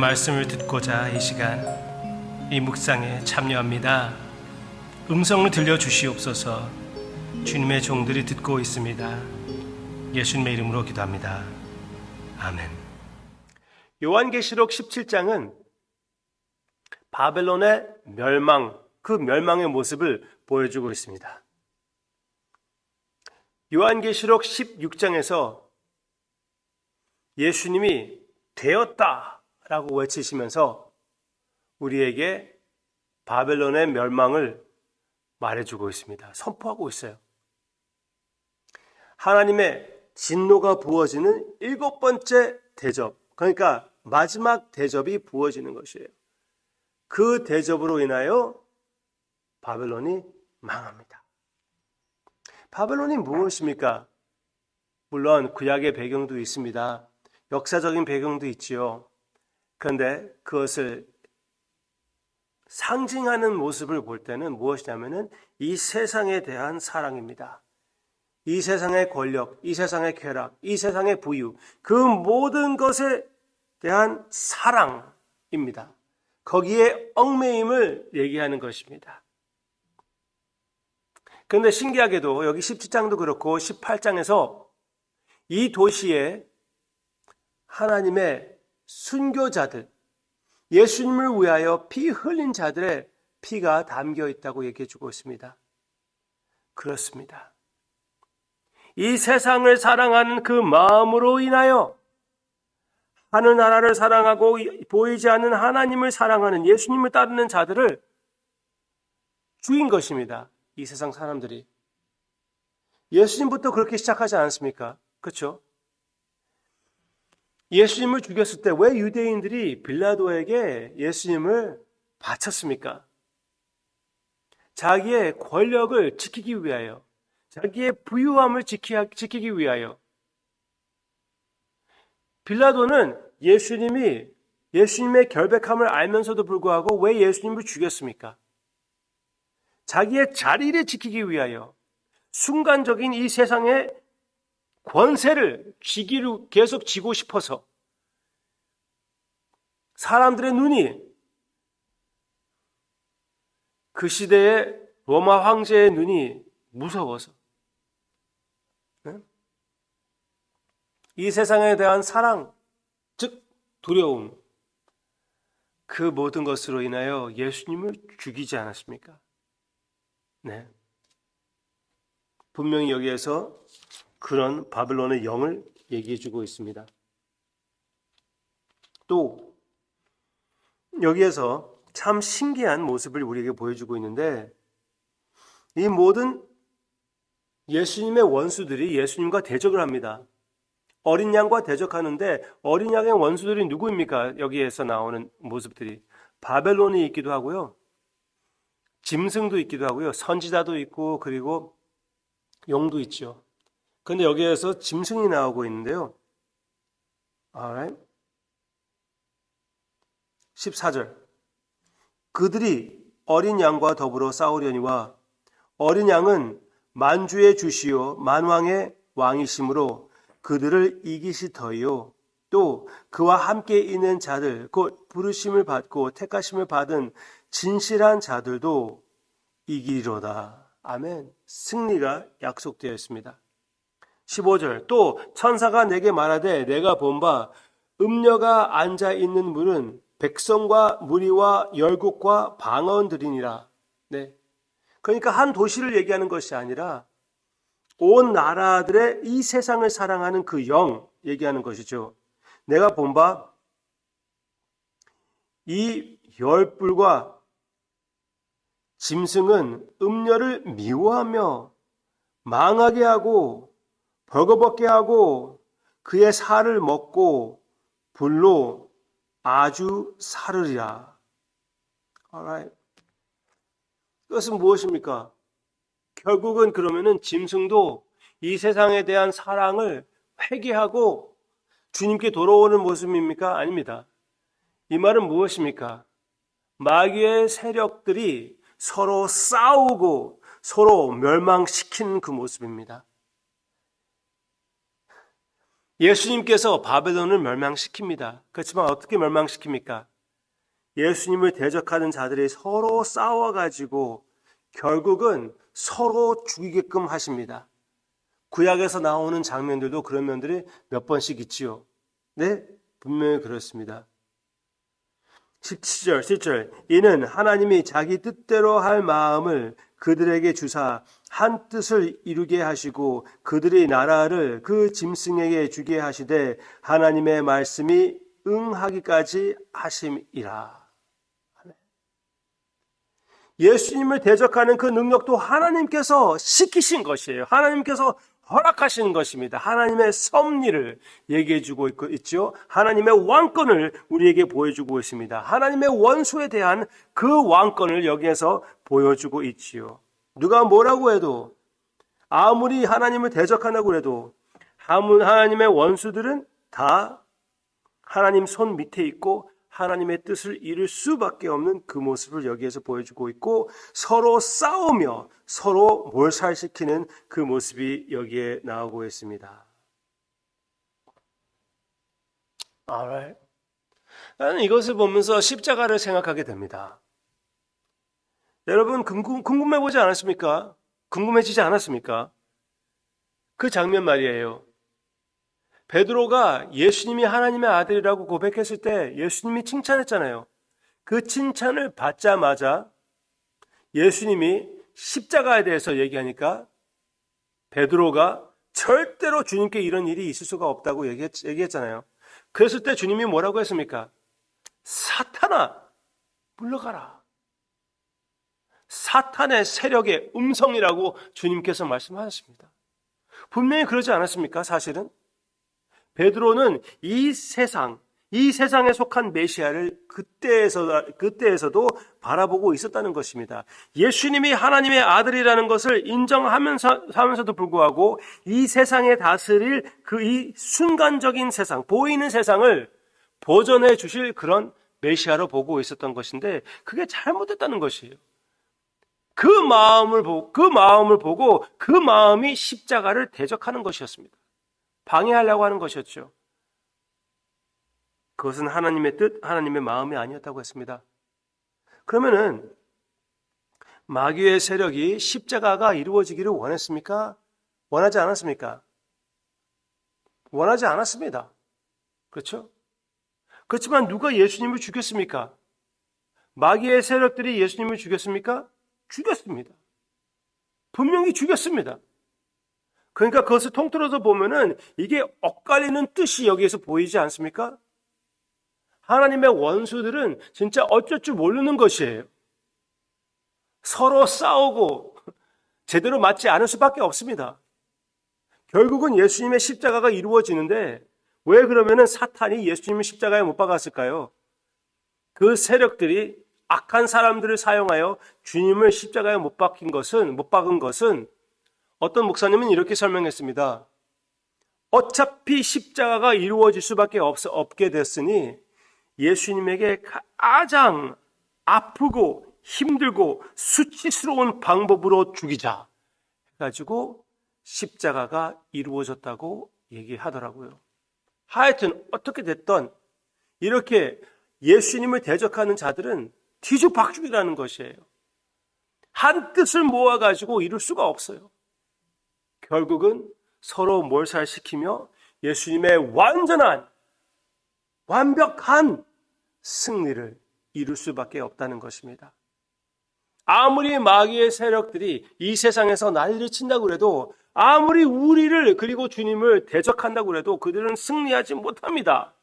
말씀을 듣고자 이 시간 이 묵상에 참여합니다. 음성을 들려 주시옵소서. 주님의 종들이 듣고 있습니다. 예수님의 이름으로 기도합니다. 아멘. 요한계시록 17장은 바벨론의 멸망, 그 멸망의 모습을 보여주고 있습니다. 요한계시록 16장에서 예수님이 되었다 라고 외치시면서 우리에게 바벨론의 멸망을 말해주고 있습니다. 선포하고 있어요. 하나님의 진노가 부어지는 일곱 번째 대접, 그러니까 마지막 대접이 부어지는 것이에요. 그 대접으로 인하여 바벨론이 망합니다. 바벨론이 무엇입니까? 물론 구약의 배경도 있습니다. 역사적인 배경도 있지요. 그런데 그것을 상징하는 모습을 볼 때는 무엇이냐면은 이 세상에 대한 사랑입니다. 이 세상의 권력, 이 세상의 쾌락, 이 세상의 부유, 그 모든 것에 대한 사랑입니다. 거기에 얽매임을 얘기하는 것입니다. 그런데 신기하게도 여기 17장도 그렇고 18장에서 이 도시에 하나님의 순교자들, 예수님을 위하여 피 흘린 자들의 피가 담겨 있다고 얘기해 주고 있습니다. 그렇습니다. 이 세상을 사랑하는 그 마음으로 인하여 하늘 나라를 사랑하고 보이지 않는 하나님을 사랑하는 예수님을 따르는 자들을 죽인 것입니다. 이 세상 사람들이. 예수님부터 그렇게 시작하지 않습니까? 그렇죠? 예수님을 죽였을 때 왜 유대인들이 빌라도에게 예수님을 바쳤습니까? 자기의 권력을 지키기 위하여, 자기의 부유함을 지키기 위하여. 빌라도는 예수님이 예수님의 결백함을 알면서도 불구하고 왜 예수님을 죽였습니까? 자기의 자리를 지키기 위하여 순간적인 이 세상의 권세를 쥐기로 계속 쥐고 싶어서 사람들의 눈이 그 시대의 로마 황제의 눈이 무서워서 이 세상에 대한 사랑, 즉 두려움, 그 모든 것으로 인하여 예수님을 죽이지 않았습니까? 네. 분명히 여기에서 그런 바벨론의 영을 얘기해 주고 있습니다. 또 여기에서 참 신기한 모습을 우리에게 보여주고 있는데 이 모든 예수님의 원수들이 예수님과 대적을 합니다. 어린 양과 대적하는데 어린 양의 원수들이 누구입니까? 여기에서 나오는 모습들이 바벨론이 있기도 하고요. 짐승도 있기도 하고요. 선지자도 있고 그리고 용도 있죠. 그런데 여기에서 짐승이 나오고 있는데요. Alright. 14절. 그들이 어린 양과 더불어 싸우려니와 어린 양은 만주의 주시요 만왕의 왕이심으로 그들을 이기시더이요 또 그와 함께 있는 자들 곧 부르심을 받고 택하심을 받은 진실한 자들도 이기리로다. 아멘. 승리가 약속되어 있습니다. 15절 또 천사가 내게 말하되 내가 본 바 음녀가 앉아 있는 물은 백성과 무리와 열국과 방언들이니라. 네. 그러니까 한 도시를 얘기하는 것이 아니라 온 나라들의 이 세상을 사랑하는 그 영 얘기하는 것이죠. 내가 본 바 이 열불과 짐승은 음녀를 미워하며 망하게 하고 벌거벗게 하고 그의 살을 먹고 불로 아주 사르리라. Alright. 그것은 무엇입니까? 결국은 그러면은 짐승도 이 세상에 대한 사랑을 회개하고 주님께 돌아오는 모습입니까? 아닙니다. 이 말은 무엇입니까? 마귀의 세력들이 서로 싸우고 서로 멸망시킨 그 모습입니다. 예수님께서 바벨론을 멸망시킵니다. 그렇지만 어떻게 멸망시킵니까? 예수님을 대적하는 자들이 서로 싸워가지고 결국은 서로 죽이게끔 하십니다. 구약에서 나오는 장면들도 그런 면들이 몇 번씩 있지요. 네, 분명히 그렇습니다. 17절, 17절. 이는 하나님이 자기 뜻대로 할 마음을 그들에게 주사 한 뜻을 이루게 하시고 그들의 나라를 그 짐승에게 주게 하시되 하나님의 말씀이 응하기까지 하심이라. 예수님을 대적하는 그 능력도 하나님께서 시키신 것이에요. 하나님께서 허락하시는 것입니다. 하나님의 섭리를 얘기해 주고 있죠. 하나님의 왕권을 우리에게 보여주고 있습니다. 하나님의 원수에 대한 그 왕권을 여기에서 보여주고 있지요. 누가 뭐라고 해도 아무리 하나님을 대적한다고 해도 하나님의 원수들은 다 하나님 손 밑에 있고 하나님의 뜻을 이룰 수밖에 없는 그 모습을 여기에서 보여주고 있고 서로 싸우며 서로 몰살시키는 그 모습이 여기에 나오고 있습니다. Alright. 나는 이것을 보면서 십자가를 생각하게 됩니다. 여러분 궁금, 궁금 해 보지 않았습니까? 궁금해지지 않았습니까? 그 장면 말이에요. 베드로가 예수님이 하나님의 아들이라고 고백했을 때 예수님이 칭찬했잖아요. 그 칭찬을 받자마자 예수님이 십자가에 대해서 얘기하니까 베드로가 절대로 주님께 이런 일이 있을 수가 없다고 얘기했, 얘기했잖아요. 그랬을 때 주님이 뭐라고 했습니까? 사탄아, 물러가라. 사탄의 세력의 음성이라고 주님께서 말씀하셨습니다. 분명히 그러지 않았습니까? 사실은 베드로는 이 세상, 이 세상에 속한 메시아를 그때에서, 그때에서도 바라보고 있었다는 것입니다. 예수님이 하나님의 아들이라는 것을 인정하면서, 하면서도 불구하고 이 세상에 다스릴 그 이 순간적인 세상, 보이는 세상을 보존해 주실 그런 메시아로 보고 있었던 것인데 그게 잘못됐다는 것이에요. 그 마음을 보고, 그 마음을 보고 그 마음이 십자가를 대적하는 것이었습니다. 방해하려고 하는 것이었죠. 그것은 하나님의 뜻, 하나님의 마음이 아니었다고 했습니다. 그러면은 마귀의 세력이 십자가가 이루어지기를 원했습니까? 원하지 않았습니까? 원하지 않았습니다. 그렇죠? 그렇지만 누가 예수님을 죽였습니까? 마귀의 세력들이 예수님을 죽였습니까? 죽였습니다. 분명히 죽였습니다. 그러니까 그것을 통틀어서 보면은 이게 엇갈리는 뜻이 여기에서 보이지 않습니까? 하나님의 원수들은 진짜 어쩔 줄 모르는 것이에요. 서로 싸우고 제대로 맞지 않을 수밖에 없습니다. 결국은 예수님의 십자가가 이루어지는데 왜 그러면은 사탄이 예수님의 십자가에 못 박았을까요? 그 세력들이 악한 사람들을 사용하여 주님을 십자가에 못 박힌 것은 못 박은 것은 어떤 목사님은 이렇게 설명했습니다. 어차피 십자가가 이루어질 수밖에 없, 없게 됐으니 예수님에게 가장 아프고 힘들고 수치스러운 방법으로 죽이자 해가지고 십자가가 이루어졌다고 얘기하더라고요. 하여튼 어떻게 됐던 이렇게 예수님을 대적하는 자들은 뒤죽박죽이라는 것이에요. 한 뜻을 모아가지고 이룰 수가 없어요. 결국은 서로 몰살시키며 예수님의 완전한 완벽한 승리를 이룰 수밖에 없다는 것입니다. 아무리 마귀의 세력들이 이 세상에서 난리를 친다고 해도 아무리 우리를 그리고 주님을 대적한다고 해도 그들은 승리하지 못합니다.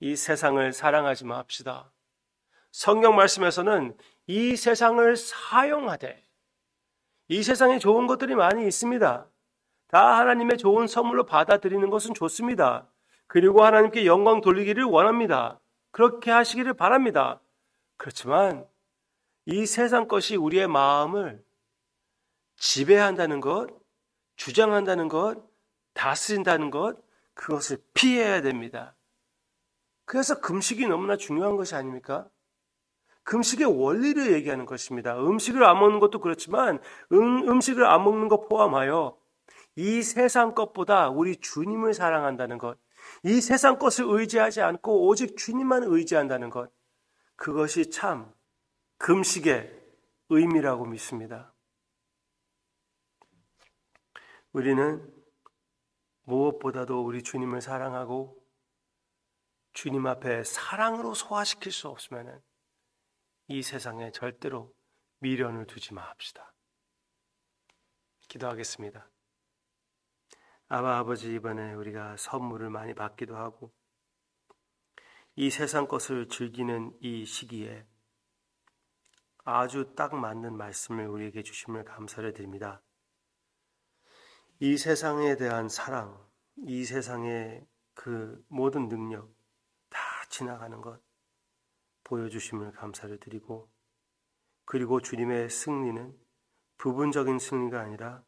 이 세상을 사랑하지 맙시다. 성경 말씀에서는 이 세상을 사용하되 이 세상에 좋은 것들이 많이 있습니다. 다 하나님의 좋은 선물로 받아들이는 것은 좋습니다. 그리고 하나님께 영광 돌리기를 원합니다. 그렇게 하시기를 바랍니다. 그렇지만 이 세상 것이 우리의 마음을 지배한다는 것, 주장한다는 것, 다스린다는 것, 그것을 피해야 됩니다. 그래서 금식이 너무나 중요한 것이 아닙니까? 금식의 원리를 얘기하는 것입니다. 음식을 안 먹는 것도 그렇지만 음, 음식을 안 먹는 것 포함하여 이 세상 것보다 우리 주님을 사랑한다는 것, 이 세상 것을 의지하지 않고 오직 주님만 의지한다는 것, 그것이 참 금식의 의미라고 믿습니다. 우리는 무엇보다도 우리 주님을 사랑하고 주님 앞에 사랑으로 소화시킬 수 없으면 이 세상에 절대로 미련을 두지 마합시다. 기도하겠습니다. 아바 아버지 이번에 우리가 선물을 많이 받기도 하고 이 세상 것을 즐기는 이 시기에 아주 딱 맞는 말씀을 우리에게 주심을 감사를 드립니다. 이 세상에 대한 사랑, 이 세상의 그 모든 능력 다 지나가는 것 보여주심을 감사를 드리고 그리고 주님의 승리는 부분적인 승리가 아니라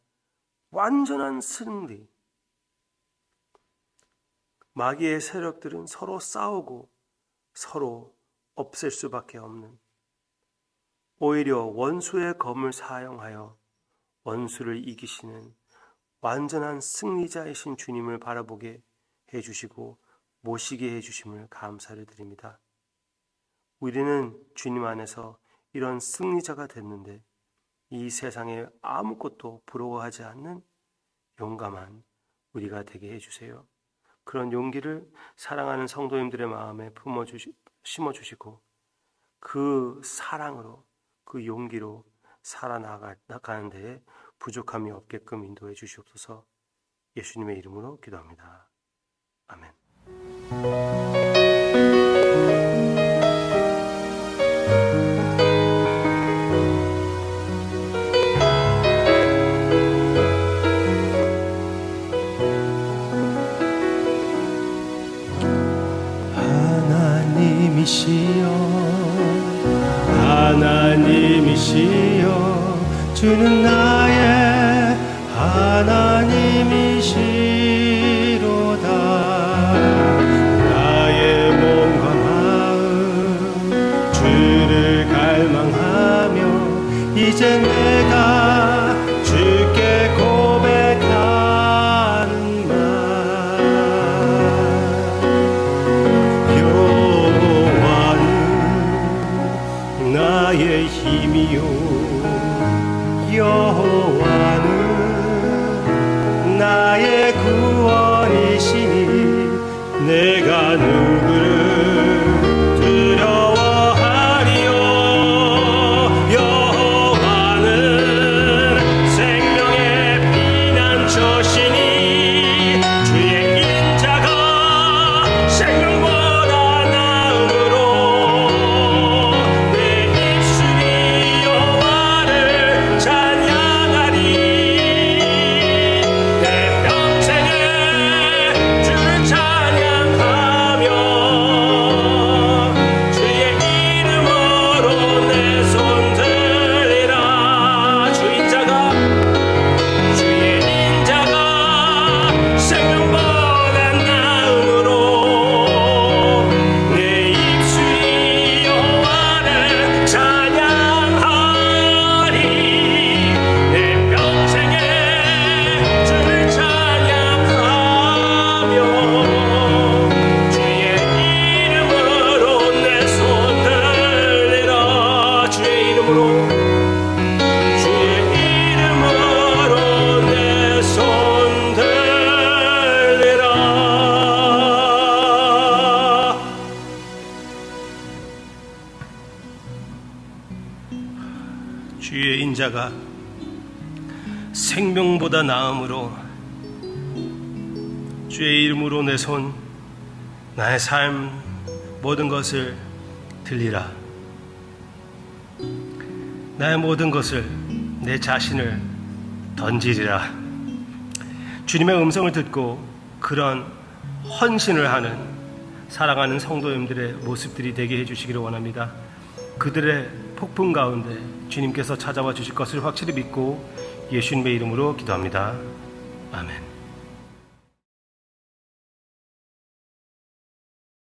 완전한 승리. 마귀의 세력들은 서로 싸우고 서로 없앨 수밖에 없는 오히려 원수의 검을 사용하여 원수를 이기시는 완전한 승리자이신 주님을 바라보게 해주시고 모시게 해주심을 감사를 드립니다. 우리는 주님 안에서 이런 승리자가 됐는데 이 세상에 아무것도 부러워하지 않는 용감한 우리가 되게 해주세요. 그런 용기를 사랑하는 성도님들의 마음에 품어주시, 심어주시고 그 사랑으로 그 용기로 살아나가는 데에 부족함이 없게끔 인도해 주시옵소서 예수님의 이름으로 기도합니다. 아멘. 하나님이시여 하나님이시여 주는 나 내 인자가 생명보다 나음으로 주의 이름으로 내 손 나의 삶 모든 것을 들리라 나의 모든 것을 내 자신을 던지리라 주님의 음성을 듣고 그런 헌신을 하는 사랑하는 성도님들의 모습들이 되게 해주시기를 원합니다. 그들의 폭풍 가운데 주님께서 찾아와 주실 것을 확실히 믿고 예수님의 이름으로 기도합니다. 아멘.